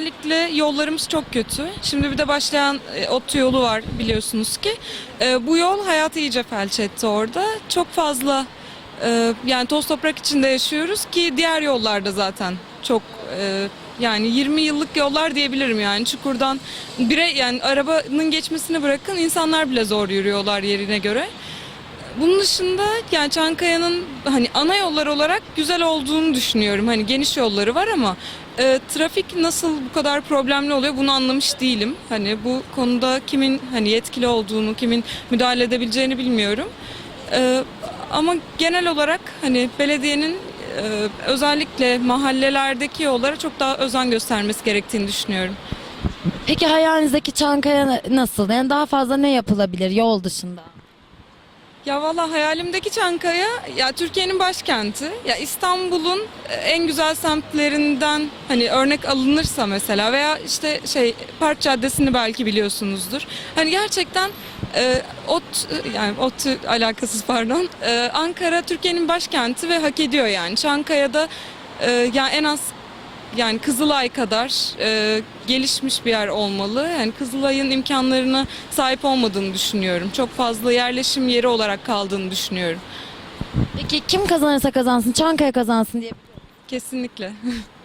özellikle yollarımız çok kötü. Şimdi bir de başlayan e, ot yolu var biliyorsunuz ki. E, bu yol hayatı iyice felç etti orada. Çok fazla e, yani toz toprak içinde yaşıyoruz ki diğer yollarda zaten çok e, yani 20 yıllık yollar diyebilirim yani çukurdan bire yani arabanın geçmesini bırakın insanlar bile zor yürüyorlar yerine göre. Bunun dışında yani Çankaya'nın hani ana yollar olarak güzel olduğunu düşünüyorum. Hani geniş yolları var ama e, trafik nasıl bu kadar problemli oluyor bunu anlamış değilim. Hani bu konuda kimin hani yetkili olduğunu, kimin müdahale edebileceğini bilmiyorum. E, ama genel olarak hani belediyenin e, özellikle mahallelerdeki yollara çok daha özen göstermesi gerektiğini düşünüyorum. Peki hayalinizdeki Çankaya nasıl? Yani daha fazla ne yapılabilir yol dışında? Ya valla hayalimdeki Çankaya ya Türkiye'nin başkenti. Ya İstanbul'un e, en güzel semtlerinden hani örnek alınırsa mesela veya işte şey Park Caddesi'ni belki biliyorsunuzdur. Hani gerçekten e, ot yani ot alakasız pardon. E, Ankara Türkiye'nin başkenti ve hak ediyor yani. Çankaya'da e, yani en az yani Kızılay kadar e, gelişmiş bir yer olmalı. Yani Kızılay'ın imkanlarına sahip olmadığını düşünüyorum. Çok fazla yerleşim yeri olarak kaldığını düşünüyorum. Peki kim kazanırsa kazansın Çankaya kazansın diye. Kesinlikle.